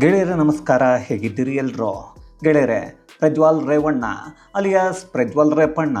ಗೆಳೆಯರೆ, ನಮಸ್ಕಾರ. ಹೇಗಿದ್ದೀರಿ ಎಲ್ರು? ಗೆಳೆಯರೆ, ಪ್ರಜ್ವಲ್ ರೇವಣ್ಣ, ಅಲಿಯಾಸ್ ಪ್ರಜ್ವಲ್ ರೇಪಣ್ಣ,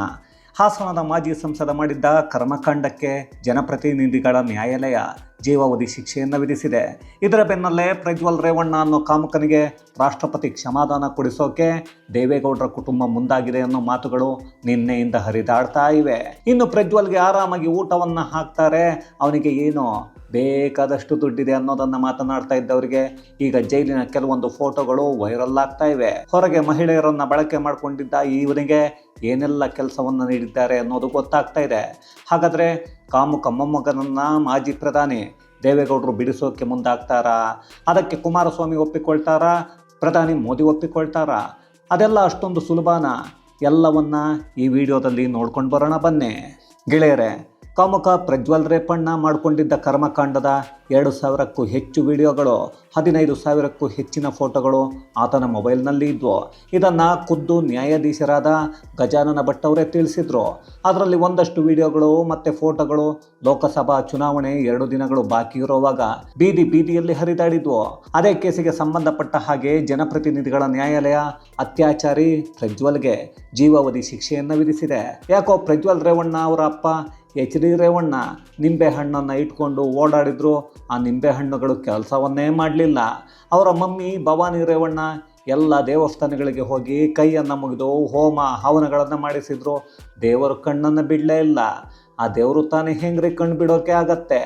ಹಾಸನದ ಮಾಜಿ ಸಂಸದ ಮಾಡಿದ್ದ ಕರ್ಮಕಾಂಡಕ್ಕೆ ಜನಪ್ರತಿನಿಧಿಗಳ ನ್ಯಾಯಾಲಯ ಜೀವಾವಧಿ ಶಿಕ್ಷೆಯನ್ನು ವಿಧಿಸಿದೆ. ಇದರ ಬೆನ್ನಲ್ಲೇ ಪ್ರಜ್ವಲ್ ರೇವಣ್ಣ ಅನ್ನೋ ಕಾಮುಕನಿಗೆ ರಾಷ್ಟ್ರಪತಿ ಕ್ಷಮಾದಾನ ಕೊಡಿಸೋಕೆ ದೇವೇಗೌಡರ ಕುಟುಂಬ ಮುಂದಾಗಿದೆ ಅನ್ನೋ ಮಾತುಗಳು ನಿನ್ನೆಯಿಂದ ಹರಿದಾಡ್ತಾ ಇವೆ. ಇನ್ನು ಪ್ರಜ್ವಲ್ಗೆ ಆರಾಮಾಗಿ ಊಟವನ್ನು ಹಾಕ್ತಾರೆ. ಅವನಿಗೆ ಏನು? ಬೇಕಾದಷ್ಟು ದುಡ್ಡಿದೆ ಅನ್ನೋದನ್ನ ಮಾತನಾಡ್ತಾ ಇದ್ದವರಿಗೆ ಈಗ ಜೈಲಿನ ಕೆಲವೊಂದು ಫೋಟೋಗಳು ವೈರಲ್ ಆಗ್ತಾ ಇವೆ. ಹೊರಗೆ ಮಹಿಳೆಯರನ್ನ ಬಳಕೆ ಮಾಡಿಕೊಂಡಿದ್ದ ಇವನಿಗೆ ಏನೆಲ್ಲ ಕೆಲಸವನ್ನು ನೀಡಿದ್ದಾರೆ ಅನ್ನೋದು ಗೊತ್ತಾಗ್ತಾ ಇದೆ. ಹಾಗಾದ್ರೆ ಕಾಮು ಮೊಮ್ಮಗನನ್ನ ಮಾಜಿ ಪ್ರಧಾನಿ ದೇವೇಗೌಡರು ಬಿಡಿಸೋಕೆ ಮುಂದಾಗ್ತಾರಾ? ಅದಕ್ಕೆ ಕುಮಾರಸ್ವಾಮಿ ಒಪ್ಪಿಕೊಳ್ತಾರಾ? ಪ್ರಧಾನಿ ಮೋದಿ ಒಪ್ಪಿಕೊಳ್ತಾರಾ? ಅದೆಲ್ಲ ಅಷ್ಟೊಂದು ಸುಲಭನ? ಎಲ್ಲವನ್ನ ಈ ವಿಡಿಯೋದಲ್ಲಿ ನೋಡ್ಕೊಂಡು ಬರೋಣ ಬನ್ನಿ. ಗೆಳೆಯರೆ ಕಾಮುಕ ಪ್ರಜ್ವಲ್ ರೇಪಣ್ಣ ಮಾಡಿಕೊಂಡಿದ್ದ ಕರ್ಮಕಾಂಡದ ಎರಡು ಸಾವಿರಕ್ಕೂ ಹೆಚ್ಚು ವಿಡಿಯೋಗಳು, ಹದಿನೈದು ಸಾವಿರಕ್ಕೂ ಹೆಚ್ಚಿನ ಫೋಟೋಗಳು ಆತನ ಮೊಬೈಲ್ನಲ್ಲಿ ಇದ್ವು. ಇದನ್ನು ಖುದ್ದು ನ್ಯಾಯಾಧೀಶರಾದ ಗಜಾನನ ಭಟ್ ಅವರೇ ತಿಳಿಸಿದ್ರು. ಅದರಲ್ಲಿ ಒಂದಷ್ಟು ವಿಡಿಯೋಗಳು ಮತ್ತು ಫೋಟೋಗಳು ಲೋಕಸಭಾ ಚುನಾವಣೆ ಎರಡು ದಿನಗಳು ಬಾಕಿ ಇರುವಾಗ ಬೀದಿ ಬೀದಿಯಲ್ಲಿ ಹರಿದಾಡಿದ್ವು. ಅದೇ ಕೇಸಿಗೆ ಸಂಬಂಧಪಟ್ಟ ಹಾಗೆ ಜನಪ್ರತಿನಿಧಿಗಳ ನ್ಯಾಯಾಲಯ ಅತ್ಯಾಚಾರಿ ಪ್ರಜ್ವಲ್ಗೆ ಜೀವಾವಧಿ ಶಿಕ್ಷೆಯನ್ನು ವಿಧಿಸಿದೆ. ಯಾಕೋ ಪ್ರಜ್ವಲ್ ರೇವಣ್ಣ ಅವರ ಅಪ್ಪ ಎಚ್ ಡಿ ರೇವಣ್ಣ ನಿಂಬೆ ಹಣ್ಣನ್ನು ಇಟ್ಕೊಂಡು ಓಡಾಡಿದ್ರು, ಆ ನಿಂಬೆ ಹಣ್ಣುಗಳು ಕೆಲಸವನ್ನೇ ಮಾಡಲಿಲ್ಲ. ಅವರ ಮಮ್ಮಿ ಭವಾನಿ ರೇವಣ್ಣ ಎಲ್ಲ ದೇವಸ್ಥಾನಗಳಿಗೆ ಹೋಗಿ ಕೈಯನ್ನು ಮುಗಿದು ಹೋಮ ಹವನಗಳನ್ನು ಮಾಡಿಸಿದ್ರು. ದೇವರು ಕಣ್ಣನ್ನು ಬಿಡಲೇ ಇಲ್ಲ. ಆ ದೇವರು ತಾನೇ ಹೆಂಗ್ರಿ ಕಣ್ಣು ಬಿಡೋಕೆ ಆಗತ್ತೆ?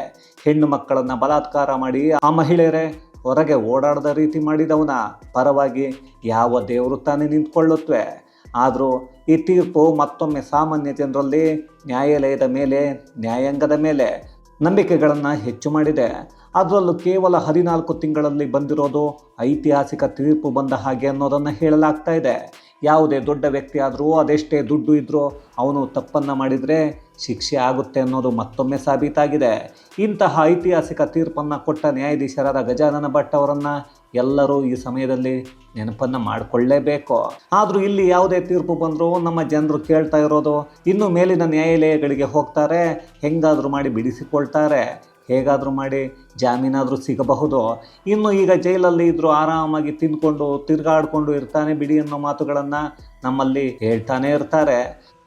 ಹೆಣ್ಣು ಮಕ್ಕಳನ್ನು ಬಲಾತ್ಕಾರ ಮಾಡಿ ಆ ಮಹಿಳೆಯರೇ ಹೊರಗೆ ಓಡಾಡದ ರೀತಿ ಮಾಡಿದವನ. ಪರವಾಗಿ ಯಾವ ದೇವರು ತಾನೇ ನಿಂತ್ಕೊಳ್ಳುತ್ತವೆ ಆದರೂ ಈ ತೀರ್ಪು ಮತ್ತೊಮ್ಮೆ ಸಾಮಾನ್ಯ ಜನರಲ್ಲಿ ನ್ಯಾಯಾಲಯದ ಮೇಲೆ, ನ್ಯಾಯಾಂಗದ ಮೇಲೆ ನಂಬಿಕೆಗಳನ್ನು ಹೆಚ್ಚು ಮಾಡಿದೆ. ಅದರಲ್ಲೂ ಕೇವಲ ಹದಿನಾಲ್ಕು ತಿಂಗಳಲ್ಲಿ ಬಂದಿರೋದು ಐತಿಹಾಸಿಕ ತೀರ್ಪು ಬಂದ ಹಾಗೆ ಅನ್ನೋದನ್ನು ಹೇಳಲಾಗ್ತಾ ಇದೆ. ಯಾವುದೇ ದೊಡ್ಡ ವ್ಯಕ್ತಿ ಆದರೂ ಅದೆಷ್ಟೇ ದುಡ್ಡು ಇದ್ದರೂ ಅವನು ತಪ್ಪನ್ನು ಮಾಡಿದರೆ ಶಿಕ್ಷೆ ಆಗುತ್ತೆ ಅನ್ನೋದು ಮತ್ತೊಮ್ಮೆ ಸಾಬೀತಾಗಿದೆ. ಇಂತಹ ಐತಿಹಾಸಿಕ ತೀರ್ಪನ್ನು ಕೊಟ್ಟ ನ್ಯಾಯಾಧೀಶರಾದ ಗಜಾನನ ಭಟ್ ಅವರನ್ನು ಎಲ್ಲರೂ ಈ ಸಮಯದಲ್ಲಿ ನೆನಪನ್ನು ಮಾಡಿಕೊಳ್ಳೇಬೇಕು. ಆದರೂ ಇಲ್ಲಿ ಯಾವುದೇ ತೀರ್ಪು ಬಂದರೂ ನಮ್ಮ ಜನರು ಕೇಳ್ತಾ ಇರೋದು, ಇನ್ನು ಮೇಲಿನ ನ್ಯಾಯಾಲಯಗಳಿಗೆ ಹೋಗ್ತಾರೆ, ಹೆಂಗಾದರೂ ಮಾಡಿ ಬಿಡಿಸಿಕೊಳ್ತಾರೆ. ಹೇಗಾದರೂ ಮಾಡಿ ಜಾಮೀನಾದರೂ ಸಿಗಬಹುದು. ಇನ್ನು ಈಗ ಜೈಲಲ್ಲಿ ಇದ್ದರೂ ಆರಾಮಾಗಿ ತಿಂದ್ಕೊಂಡು ತಿರುಗಾಡಿಕೊಂಡು ಇರ್ತಾನೆ ಬಿಡಿ ಅನ್ನೋ ಮಾತುಗಳನ್ನು ನಮ್ಮಲ್ಲಿ ಹೇಳ್ತಾನೆ ಇರ್ತಾರೆ.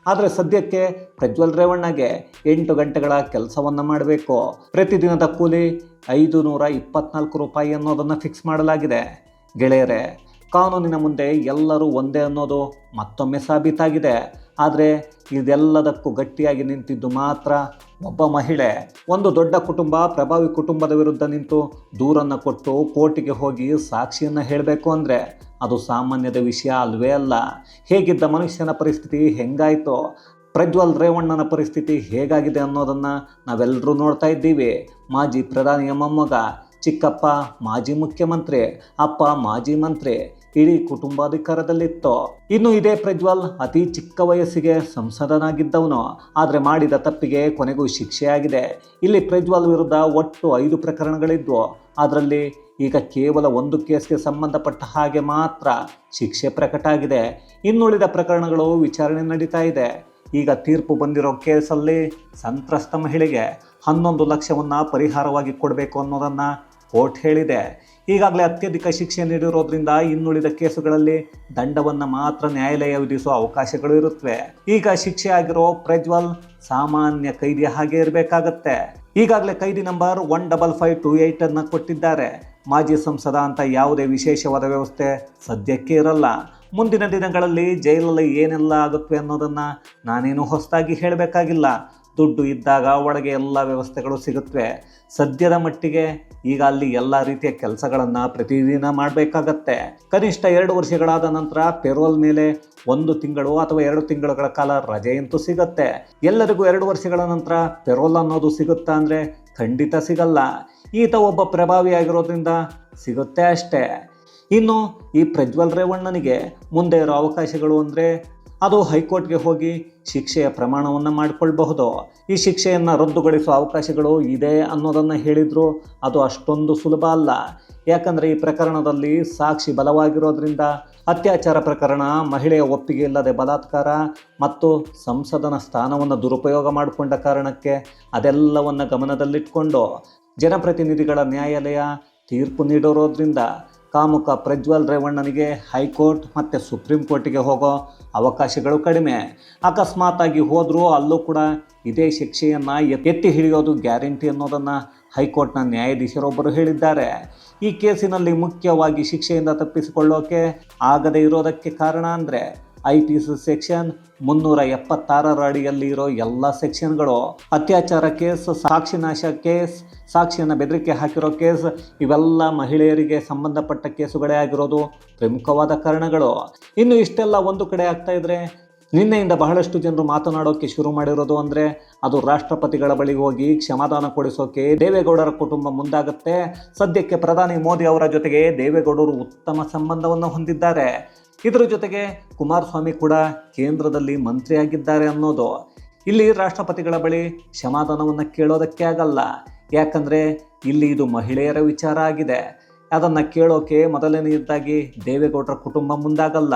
ಆದರೆ ಸದ್ಯಕ್ಕೆ ಪ್ರಜ್ವಲ್ ರೇವಣ್ಣಗೆ ಎಂಟು ಗಂಟೆಗಳ ಕೆಲಸವನ್ನು ಮಾಡಬೇಕು. ಪ್ರತಿದಿನದ ಕೂಲಿ ಐದು ನೂರ ಇಪ್ಪತ್ನಾಲ್ಕು ರೂಪಾಯಿ ಅನ್ನೋದನ್ನು ಫಿಕ್ಸ್ ಮಾಡಲಾಗಿದೆ. ಗೆಳೆಯರೆ, ಕಾನೂನಿನ ಮುಂದೆ ಎಲ್ಲರೂ ಒಂದೇ ಅನ್ನೋದು ಮತ್ತೊಮ್ಮೆ ಸಾಬೀತಾಗಿದೆ. ಆದರೆ ಇದೆಲ್ಲದಕ್ಕೂ ಗಟ್ಟಿಯಾಗಿ ನಿಂತಿದ್ದು ಮಾತ್ರ ಒಬ್ಬ ಮಹಿಳೆ. ಒಂದು ದೊಡ್ಡ ಕುಟುಂಬ ಪ್ರಭಾವಿ ಕುಟುಂಬದ ವಿರುದ್ಧ ನಿಂತು ದೂರನ್ನು ಕೊಟ್ಟು ಕೋರ್ಟಿಗೆ ಹೋಗಿ ಸಾಕ್ಷಿಯನ್ನು ಹೇಳಬೇಕು ಅಂದರೆ ಅದು ಸಾಮಾನ್ಯದ ವಿಷಯ ಅಲ್ವೇ ಅಲ್ಲ. ಹೇಗಿದ್ದ ಮನುಷ್ಯನ ಪರಿಸ್ಥಿತಿ ಹೆಂಗಾಯಿತೋ, ಪ್ರಜ್ವಲ್ ರೇವಣ್ಣನ ಪರಿಸ್ಥಿತಿ ಹೇಗಾಗಿದೆ ಅನ್ನೋದನ್ನು ನಾವೆಲ್ಲರೂ ನೋಡ್ತಾ ಇದ್ದೀವಿ. ಮಾಜಿ ಪ್ರಧಾನಿಯ ಮೊಮ್ಮಗ, ಚಿಕ್ಕಪ್ಪ, ಮಾಜಿ ಮುಖ್ಯಮಂತ್ರಿ, ಅಪ್ಪ, ಮಾಜಿ ಮಂತ್ರಿ ಇಡೀ ಕುಟುಂಬಾಧಿಕಾರದಲ್ಲಿತ್ತು. ಇನ್ನು ಇದೇ ಪ್ರಜ್ವಲ್ ಅತಿ ಚಿಕ್ಕ ವಯಸ್ಸಿಗೆ ಸಂಸದನಾಗಿದ್ದವನು. ಆದರೆ ಮಾಡಿದ ತಪ್ಪಿಗೆ ಕೊನೆಗೂ ಶಿಕ್ಷೆಯಾಗಿದೆ. ಇಲ್ಲಿ ಪ್ರಜ್ವಲ್ ವಿರುದ್ಧ ಒಟ್ಟು ಐದು ಪ್ರಕರಣಗಳಿದ್ವು. ಅದರಲ್ಲಿ ಈಗ ಕೇವಲ ಒಂದು ಕೇಸ್ಗೆ ಸಂಬಂಧಪಟ್ಟ ಹಾಗೆ ಮಾತ್ರ ಶಿಕ್ಷೆ ಪ್ರಕಟ ಆಗಿದೆ. ಇನ್ನುಳಿದ ಪ್ರಕರಣಗಳು ವಿಚಾರಣೆ ನಡೀತಾ ಇದೆ. ಈಗ ತೀರ್ಪು ಬಂದಿರೋ ಕೇಸಲ್ಲಿ ಸಂತ್ರಸ್ತ ಮಹಿಳೆಗೆ ಹನ್ನೊಂದು ಲಕ್ಷವನ್ನು ಪರಿಹಾರವಾಗಿ ಕೊಡಬೇಕು ಅನ್ನೋದನ್ನು ಕೋರ್ಟ್ ಹೇಳಿದೆ. ಈಗಾಗಲೇ ಅತ್ಯಧಿಕ ಶಿಕ್ಷೆ ನೀಡಿರೋದ್ರಿಂದ ಇನ್ನುಳಿದ ಕೇಸುಗಳಲ್ಲಿ ದಂಡವನ್ನು ಮಾತ್ರ ನ್ಯಾಯಾಲಯ ವಿಧಿಸುವ ಅವಕಾಶಗಳು ಇರುತ್ತವೆ. ಈಗ ಶಿಕ್ಷೆ ಆಗಿರೋ ಪ್ರಜ್ವಲ್ ಸಾಮಾನ್ಯ ಕೈದಿಯ ಹಾಗೆ ಇರಬೇಕಾಗತ್ತೆ. ಈಗಾಗಲೇ ಕೈದಿ number one double five two eight ಅನ್ನು ಕೊಟ್ಟಿದ್ದಾರೆ. ಮಾಜಿ ಸಂಸದ ಅಂತ ಯಾವುದೇ ವಿಶೇಷವಾದ ವ್ಯವಸ್ಥೆ ಸದ್ಯಕ್ಕೆ ಇರಲ್ಲ. ಮುಂದಿನ ದಿನಗಳಲ್ಲಿ ಜೈಲಲ್ಲಿ ಏನೆಲ್ಲ ಆಗುತ್ತೆ ಅನ್ನೋದನ್ನು ನಾನೇನು ಹೊಸದಾಗಿ ಹೇಳಬೇಕಾಗಿಲ್ಲ. ದುಡ್ಡು ಇದ್ದಾಗ ಒಳಗೆ ಎಲ್ಲ ವ್ಯವಸ್ಥೆಗಳು ಸಿಗುತ್ತವೆ. ಸದ್ಯದ ಮಟ್ಟಿಗೆ ಈಗ ಅಲ್ಲಿ ಎಲ್ಲ ರೀತಿಯ ಕೆಲಸಗಳನ್ನು ಪ್ರತಿದಿನ ಮಾಡಬೇಕಾಗತ್ತೆ. ಕನಿಷ್ಠ ಎರಡು ವರ್ಷಗಳಾದ ನಂತರ ಪೆರೋಲ್ ಮೇಲೆ ಒಂದು ತಿಂಗಳು ಅಥವಾ ಎರಡು ತಿಂಗಳುಗಳ ಕಾಲ ರಜೆಯಂತೂ ಸಿಗುತ್ತೆ. ಎಲ್ಲರಿಗೂ ಎರಡು ವರ್ಷಗಳ ನಂತರ ಪೆರೋಲ್ ಅನ್ನೋದು ಸಿಗುತ್ತಾ ಅಂದರೆ ಖಂಡಿತ ಸಿಗಲ್ಲ. ಈತ ಒಬ್ಬ ಪ್ರಭಾವಿಯಾಗಿರೋದ್ರಿಂದ ಸಿಗುತ್ತೆ ಅಷ್ಟೇ. ಇನ್ನು ಈ ಪ್ರಜ್ವಲ್ ರೇವಣ್ಣನಿಗೆ ಮುಂದೆ ಇರೋ ಅವಕಾಶಗಳು ಅಂದರೆ ಅದು ಹೈಕೋರ್ಟ್ಗೆ ಹೋಗಿ ಶಿಕ್ಷೆಯ ಪ್ರಮಾಣವನ್ನು ಮಾಡಿಕೊಳ್ಬಹುದು. ಈ ಶಿಕ್ಷೆಯನ್ನು ರದ್ದುಗೊಳಿಸುವ ಅವಕಾಶಗಳು ಇದೆ ಅನ್ನೋದನ್ನು ಹೇಳಿದರೂ. ಅದು ಅಷ್ಟೊಂದು ಸುಲಭ ಅಲ್ಲ. ಯಾಕಂದರೆ ಈ ಪ್ರಕರಣದಲ್ಲಿ ಸಾಕ್ಷಿ ಬಲವಾಗಿರೋದ್ರಿಂದ ಅತ್ಯಾಚಾರ ಪ್ರಕರಣ ಮಹಿಳೆಯ ಒಪ್ಪಿಗೆ ಇಲ್ಲದೆ ಬಲಾತ್ಕಾರ ಮತ್ತು ಸಂಸದನ ಸ್ಥಾನವನ್ನು ದುರುಪಯೋಗ ಮಾಡಿಕೊಂಡ ಕಾರಣಕ್ಕೆ ಅದೆಲ್ಲವನ್ನು ಗಮನದಲ್ಲಿಟ್ಕೊಂಡು ಜನಪ್ರತಿನಿಧಿಗಳ ನ್ಯಾಯಾಲಯ ತೀರ್ಪು ನೀಡಿರೋದ್ರಿಂದ ಕಾಮುಕ ಪ್ರಜ್ವಲ್ ರೇವಣ್ಣನಿಗೆ ಹೈಕೋರ್ಟ್ ಮತ್ತು ಸುಪ್ರೀಂ ಕೋರ್ಟಿಗೆ ಹೋಗೋ ಅವಕಾಶಗಳು ಕಡಿಮೆ. ಅಕಸ್ಮಾತಾಗಿ ಹೋದರೂ ಅಲ್ಲೂ ಕೂಡ ಇದೇ ಶಿಕ್ಷೆಯನ್ನು ಎತ್ತಿ ಹಿಡಿಯೋದು ಗ್ಯಾರಂಟಿ ಅನ್ನೋದನ್ನು ಹೈಕೋರ್ಟ್ನ ನ್ಯಾಯಾಧೀಶರೊಬ್ಬರು ಹೇಳಿದ್ದಾರೆ. ಈ ಕೇಸಿನಲ್ಲಿ ಮುಖ್ಯವಾಗಿ ಶಿಕ್ಷೆಯಿಂದ ತಪ್ಪಿಸಿಕೊಳ್ಳೋಕೆ ಆಗದೇ ಇರೋದಕ್ಕೆ ಕಾರಣ ಅಂದರೆ ಐ ಟಿ ಸಿ ಸೆಕ್ಷನ್ ಮುನ್ನೂರ ಎಪ್ಪತ್ತಾರರ ಅಡಿಯಲ್ಲಿ ಇರೋ ಎಲ್ಲ ಸೆಕ್ಷನ್ಗಳು, ಅತ್ಯಾಚಾರ ಕೇಸ್ ಸಾಕ್ಷಿನಾಶ ಕೇಸ್, ಸಾಕ್ಷಿಯನ್ನು ಬೆದರಿಕೆ ಹಾಕಿರೋ ಕೇಸ್, ಇವೆಲ್ಲ ಮಹಿಳೆಯರಿಗೆ ಸಂಬಂಧಪಟ್ಟ ಕೇಸುಗಳೇ ಆಗಿರೋದು. ಪ್ರಮುಖವಾದ ಕಾರಣಗಳು. ಇನ್ನು ಇಷ್ಟೆಲ್ಲ ಒಂದು ಕಡೆ ಆಗ್ತಾ ಇದ್ರೆ, ನಿನ್ನೆಯಿಂದ ಬಹಳಷ್ಟು ಜನರು ಮಾತನಾಡೋಕ್ಕೆ ಶುರು ಮಾಡಿರೋದು ಅಂದರೆ, ಅದು ರಾಷ್ಟ್ರಪತಿಗಳ ಬಳಿ ಹೋಗಿ ಕ್ಷಮಾದಾನ ಕೊಡಿಸೋಕೆ ದೇವೇಗೌಡರ ಕುಟುಂಬ ಮುಂದಾಗುತ್ತೆ. ಸದ್ಯಕ್ಕೆ ಪ್ರಧಾನಿ ಮೋದಿ ಅವರ ಜೊತೆಗೆ ದೇವೇಗೌಡರು ಉತ್ತಮ ಸಂಬಂಧವನ್ನು ಹೊಂದಿದ್ದಾರೆ. ಇದರ ಜೊತೆಗೆ ಕುಮಾರಸ್ವಾಮಿ ಕೂಡ ಕೇಂದ್ರದಲ್ಲಿ ಮಂತ್ರಿಯಾಗಿದ್ದಾರೆ ಅನ್ನೋದು. ಇಲ್ಲಿ ರಾಷ್ಟ್ರಪತಿಗಳ ಬಳಿ ಕ್ಷಮಾದಾನವನ್ನು ಕೇಳೋದಕ್ಕೆ ಆಗಲ್ಲ. ಯಾಕಂದರೆ ಇಲ್ಲಿ ಇದು ಮಹಿಳೆಯರ ವಿಚಾರ ಆಗಿದೆ. ಅದನ್ನು ಕೇಳೋಕೆ ಮೊದಲನೆಯದಾಗಿ ದೇವೇಗೌಡರ ಕುಟುಂಬ ಮುಂದಾಗಲ್ಲ.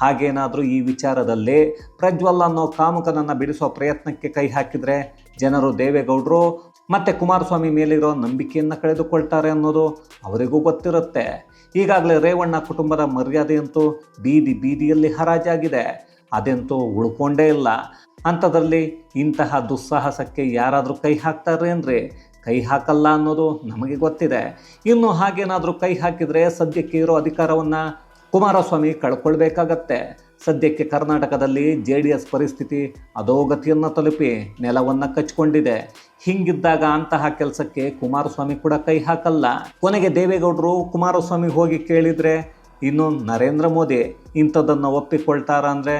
ಹಾಗೇನಾದರೂ ಈ ವಿಚಾರದಲ್ಲಿ ಪ್ರಜ್ವಲ್ ಅನ್ನೋ ಕಾಮುಕನನ್ನು ಬಿಡಿಸೋ ಪ್ರಯತ್ನಕ್ಕೆ ಕೈ ಹಾಕಿದರೆ ಜನರು ದೇವೇಗೌಡರು ಮತ್ತು ಕುಮಾರಸ್ವಾಮಿ ಮೇಲಿರೋ ನಂಬಿಕೆಯನ್ನು ಕಳೆದುಕೊಳ್ತಾರೆ ಅನ್ನೋದು ಅವರಿಗೂ ಗೊತ್ತಿರುತ್ತೆ. ಈಗಾಗಲೇ ರೇವಣ್ಣ ಕುಟುಂಬದ ಮರ್ಯಾದೆಯಂತೂ ಬೀದಿ ಬೀದಿಯಲ್ಲಿ ಹರಾಜಾಗಿದೆ. ಅದೆಂತೂ ಉಳ್ಕೊಂಡೇ ಇಲ್ಲ. ಅಂಥದ್ರಲ್ಲಿ ಇಂತಹ ದುಸ್ಸಾಹಸಕ್ಕೆ ಯಾರಾದರೂ ಕೈ ಹಾಕ್ತಾರೇನ್ರಿ ಕೈ ಹಾಕಲ್ಲ ಅನ್ನೋದು ನಮಗೆ ಗೊತ್ತಿದೆ. ಇನ್ನು ಹಾಗೇನಾದರೂ ಕೈ ಹಾಕಿದರೆ ಸದ್ಯಕ್ಕೆ ಇರೋ ಅಧಿಕಾರವನ್ನು ಕುಮಾರಸ್ವಾಮಿ ಕಳ್ಕೊಳ್ಬೇಕಾಗತ್ತೆ. ಸದ್ಯಕ್ಕೆ ಕರ್ನಾಟಕದಲ್ಲಿ ಜೆ ಡಿ ಎಸ್ ಪರಿಸ್ಥಿತಿ ಅಧೋಗತಿಯನ್ನು ತಲುಪಿ ನೆಲವನ್ನು ಕಚ್ಕೊಂಡಿದೆ. ಹಿಂಗಿದ್ದಾಗ ಅಂತಹ ಕೆಲಸಕ್ಕೆ ಕುಮಾರಸ್ವಾಮಿ ಕೂಡ ಕೈ ಹಾಕಲ್ಲ. ಕೊನೆಗೆ ದೇವೇಗೌಡರು ಕುಮಾರಸ್ವಾಮಿ ಹೋಗಿ ಕೇಳಿದರೆ, ಇನ್ನು ನರೇಂದ್ರ ಮೋದಿ ಇಂಥದ್ದನ್ನು ಒಪ್ಪಿಕೊಳ್ತಾರ ಅಂದರೆ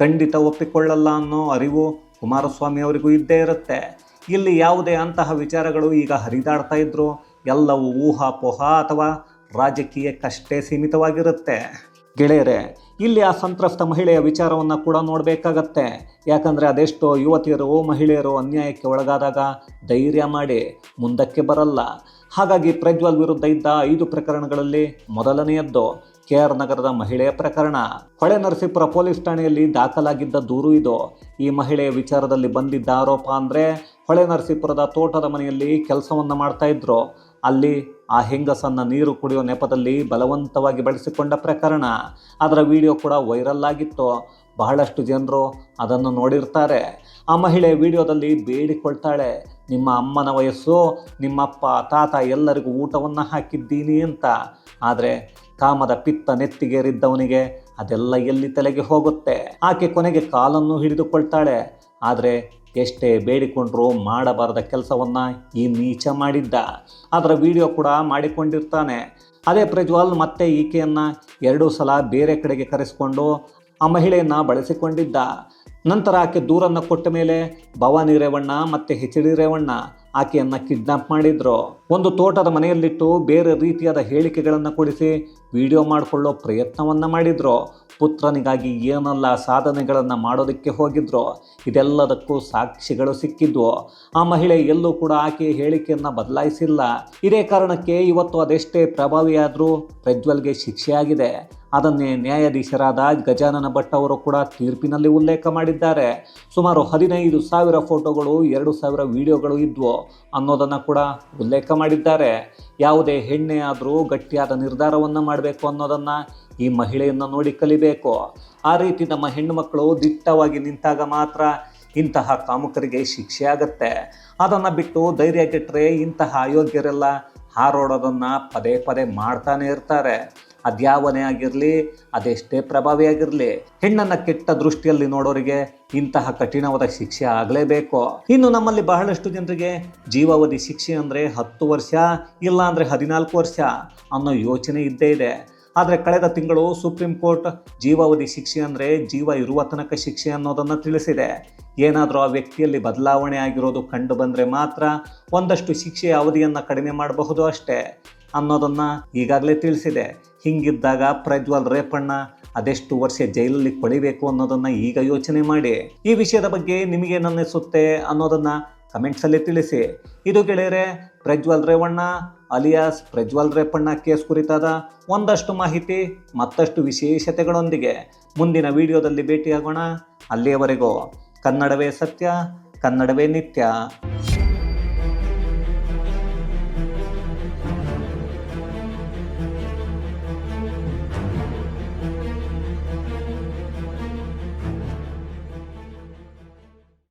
ಖಂಡಿತ ಒಪ್ಪಿಕೊಳ್ಳಲ್ಲ ಅನ್ನೋ ಅರಿವು ಕುಮಾರಸ್ವಾಮಿ ಅವರಿಗೂ ಇದ್ದೇ ಇರುತ್ತೆ. ಇಲ್ಲಿ ಯಾವುದೇ ಅಂತಹ ವಿಚಾರಗಳು ಈಗ ಹರಿದಾಡ್ತಾ ಇದ್ರು, ಎಲ್ಲವೂ ಊಹಾಪೋಹ ಅಥವಾ ರಾಜಕೀಯಕ್ಕಷ್ಟೇ ಸೀಮಿತವಾಗಿರುತ್ತೆ. ಗೆಳೆಯರೆ, ಇಲ್ಲಿ ಆ ಸಂತ್ರಸ್ತ ಮಹಿಳೆಯ ವಿಚಾರವನ್ನು ಕೂಡ ನೋಡಬೇಕಾಗತ್ತೆ. ಯಾಕಂದರೆ ಅದೆಷ್ಟೋ ಯುವತಿಯರು, ಮಹಿಳೆಯರು ಅನ್ಯಾಯಕ್ಕೆ ಒಳಗಾದಾಗ ಧೈರ್ಯ ಮಾಡಿ ಮುಂದಕ್ಕೆ ಬರಲ್ಲ. ಹಾಗಾಗಿ ಪ್ರಜ್ವಲ್ ವಿರುದ್ಧ ಇದ್ದ ಐದು ಪ್ರಕರಣಗಳಲ್ಲಿ ಮೊದಲನೆಯದ್ದು ಕೆ ಆರ್ ನಗರದ ಮಹಿಳೆಯ ಪ್ರಕರಣ. ಹೊಳೆ ನರಸೀಪುರ ಪೊಲೀಸ್ ಠಾಣೆಯಲ್ಲಿ ದಾಖಲಾಗಿದ್ದ ದೂರು ಇದು. ಈ ಮಹಿಳೆಯ ವಿಚಾರದಲ್ಲಿ ಬಂದಿದ್ದ ಆರೋಪ ಅಂದರೆ ಹೊಳೆ ನರಸೀಪುರದ ತೋಟದ ಮನೆಯಲ್ಲಿ ಕೆಲಸವನ್ನು ಮಾಡ್ತಾ ಇದ್ರು. ಅಲ್ಲಿ ಆ ಹೆಂಗಸನ್ನು ನೀರು ಕುಡಿಯೋ ನೆಪದಲ್ಲಿ ಬಲವಂತವಾಗಿ ಬಳಸಿಕೊಂಡ ಪ್ರಕರಣ. ಅದರ ವಿಡಿಯೋ ಕೂಡ ವೈರಲ್ ಆಗಿತ್ತು. ಬಹಳಷ್ಟು ಜನರು ಅದನ್ನು ನೋಡಿರ್ತಾರೆ. ಆ ಮಹಿಳೆ ವಿಡಿಯೋದಲ್ಲಿ ಬೇಡಿಕೊಳ್ತಾಳೆ, ನಿಮ್ಮ ಅಮ್ಮನ ವಯಸ್ಸು, ನಿಮ್ಮಪ್ಪ, ತಾತ ಎಲ್ಲರಿಗೂ ಊಟವನ್ನು ಹಾಕಿದ್ದೀನಿ ಅಂತ. ಆದರೆ ಕಾಮದ ಪಿತ್ತ ನೆತ್ತಿಗೇರಿದ್ದವನಿಗೆ ಅದೆಲ್ಲ ಎಲ್ಲಿ ತಲೆಗೆ ಹೋಗುತ್ತೆ? ಆಕೆ ಕೊನೆಗೆ ಕಾಲನ್ನು ಹಿಡಿದುಕೊಳ್ತಾಳೆ. ಆದರೆ ಎಷ್ಟೇ ಬೇಡಿಕೊಂಡ್ರು ಮಾಡಬಾರದ ಕೆಲಸವನ್ನು ಈ ನೀಚ ಮಾಡಿದ್ದ. ಅದರ ವಿಡಿಯೋ ಕೂಡ ಮಾಡಿಕೊಂಡಿರ್ತಾನೆ. ಅದೇ ಪ್ರಜ್ವಲ್ ಮತ್ತೆ ಈಕೆಯನ್ನು ಎರಡೂ ಸಲ ಬೇರೆ ಕಡೆಗೆ ಕರೆಸಿಕೊಂಡು ಆ ಮಹಿಳೆಯನ್ನು ಬಳಸಿಕೊಂಡಿದ್ದ. ನಂತರ ಆಕೆ ದೂರನ್ನು ಕೊಟ್ಟ ಮೇಲೆ ಭವಾನಿ ರೇವಣ್ಣ ಮತ್ತು ಹೆಚ್ ಡಿ ರೇವಣ್ಣ ಆಕೆಯನ್ನು ಕಿಡ್ನಾಪ್ ಮಾಡಿದ್ರು. ಒಂದು ತೋಟದ ಮನೆಯಲ್ಲಿಟ್ಟು ಬೇರೆ ರೀತಿಯಾದ ಹೇಳಿಕೆಗಳನ್ನು ಕೊಡಿಸಿ ವಿಡಿಯೋ ಮಾಡಿಕೊಳ್ಳೋ ಪ್ರಯತ್ನವನ್ನು ಮಾಡಿದ್ರು. ಪುತ್ರನಿಗಾಗಿ ಏನೆಲ್ಲ ಸಾಧನೆಗಳನ್ನು ಮಾಡೋದಕ್ಕೆ ಹೋಗಿದ್ರು ಇದೆಲ್ಲದಕ್ಕೂ ಸಾಕ್ಷಿಗಳು ಸಿಕ್ಕಿದ್ವು. ಆ ಮಹಿಳೆ ಎಲ್ಲೂ ಕೂಡ ಆಕೆಯ ಹೇಳಿಕೆಯನ್ನು ಬದಲಾಯಿಸಿಲ್ಲ. ಇದೇ ಕಾರಣಕ್ಕೆ ಇವತ್ತು ಅದೆಷ್ಟೇ ಪ್ರಭಾವಿಯಾದರೂ ಪ್ರಜ್ವಲ್ಗೆ ಶಿಕ್ಷೆಯಾಗಿದೆ. ಅದನ್ನೇ ನ್ಯಾಯಾಧೀಶರಾದ ಗಜಾನನ ಭಟ್ ಅವರು ಕೂಡ ತೀರ್ಪಿನಲ್ಲಿ ಉಲ್ಲೇಖ ಮಾಡಿದ್ದಾರೆ. ಸುಮಾರು ಹದಿನೈದು ಸಾವಿರ ಫೋಟೋಗಳು, ಎರಡು ಸಾವಿರ ವಿಡಿಯೋಗಳು ಇದ್ವು ಅನ್ನೋದನ್ನು ಕೂಡ ಉಲ್ಲೇಖ ಮಾಡಿದ್ದಾರೆ. ಯಾವುದೇ ಹೆಣ್ಣೆ ಆದರೂ ಗಟ್ಟಿಯಾದ ನಿರ್ಧಾರವನ್ನು ಮಾಡಬೇಕು ಅನ್ನೋದನ್ನು ಈ ಮಹಿಳೆಯನ್ನು ನೋಡಿ ಕಲಿಬೇಕು. ಆ ರೀತಿ ನಮ್ಮ ಹೆಣ್ಣುಮಕ್ಕಳು ದಿಟ್ಟವಾಗಿ ನಿಂತಾಗ ಮಾತ್ರ ಇಂತಹ ಕಾಮುಕರಿಗೆ ಶಿಕ್ಷೆ ಆಗತ್ತೆ. ಅದನ್ನು ಬಿಟ್ಟು ಧೈರ್ಯ ಕೆಟ್ಟರೆ ಇಂತಹ ಅಯೋಗ್ಯರೆಲ್ಲ ಹಾರೋಡೋದನ್ನು ಪದೇ ಪದೇ ಮಾಡ್ತಾನೆ ಇರ್ತಾರೆ. ಅದ್ಯಾವನೇ ಆಗಿರಲಿ, ಅದೆಷ್ಟೇ ಪ್ರಭಾವಿಯಾಗಿರಲಿ ಹೆಣ್ಣನ್ನು ಕೆಟ್ಟ ದೃಷ್ಟಿಯಲ್ಲಿ ನೋಡೋರಿಗೆ ಇಂತಹ ಕಠಿಣವಾದ ಶಿಕ್ಷೆ ಆಗಲೇಬೇಕು. ಇನ್ನು ನಮ್ಮಲ್ಲಿ ಬಹಳಷ್ಟು ಜನರಿಗೆ ಜೀವಾವಧಿ ಶಿಕ್ಷೆ ಅಂದರೆ ಹತ್ತು ವರ್ಷ ಇಲ್ಲ ಅಂದರೆ ಹದಿನಾಲ್ಕು ವರ್ಷ ಅನ್ನೋ ಯೋಚನೆ ಇದ್ದೇ ಇದೆ. ಆದರೆ ಕಳೆದ ತಿಂಗಳು ಸುಪ್ರೀಂ ಕೋರ್ಟ್ ಜೀವಾವಧಿ ಶಿಕ್ಷೆ ಅಂದರೆ ಜೀವ ಇರುವ ತನಕ ಶಿಕ್ಷೆ ಅನ್ನೋದನ್ನು ತಿಳಿಸಿದೆ. ಏನಾದರೂ ಆ ವ್ಯಕ್ತಿಯಲ್ಲಿ ಬದಲಾವಣೆ ಆಗಿರೋದು ಕಂಡು ಬಂದರೆ ಮಾತ್ರ ಒಂದಷ್ಟು ಶಿಕ್ಷೆಯ ಅವಧಿಯನ್ನು ಕಡಿಮೆ ಮಾಡಬಹುದು ಅಷ್ಟೇ ಅನ್ನೋದನ್ನು ಈಗಾಗಲೇ ತಿಳಿಸಿದೆ. ಹಿಂಗಿದ್ದಾಗ ಪ್ರಜ್ವಲ್ ರೇಪಣ್ಣ ಅದೆಷ್ಟು ವರ್ಷ ಜೈಲಲ್ಲಿ ಕೊಳಿಬೇಕು ಅನ್ನೋದನ್ನು ಈಗ ಯೋಚನೆ ಮಾಡಿ. ಈ ವಿಷಯದ ಬಗ್ಗೆ ನಿಮಗೇನಿಸುತ್ತೆ ಅನ್ನೋದನ್ನು ಕಮೆಂಟ್ಸಲ್ಲಿ ತಿಳಿಸಿ. ಇದು ಗೆಳೆಯರೆ, ಪ್ರಜ್ವಲ್ ರೇವಣ್ಣ ಅಲಿಯಾಸ್ ಪ್ರಜ್ವಲ್ ರೇಪಣ್ಣ ಕೇಸ್ ಕುರಿತಾದ ಒಂದಷ್ಟು ಮಾಹಿತಿ, ಮತ್ತಷ್ಟು ವಿಶೇಷತೆಗಳೊಂದಿಗೆ ಮುಂದಿನ ವಿಡಿಯೋದಲ್ಲಿ ಭೇಟಿಯಾಗೋಣ. ಅಲ್ಲಿಯವರೆಗೂ ಕನ್ನಡವೇ ಸತ್ಯ, ಕನ್ನಡವೇ ನಿತ್ಯ.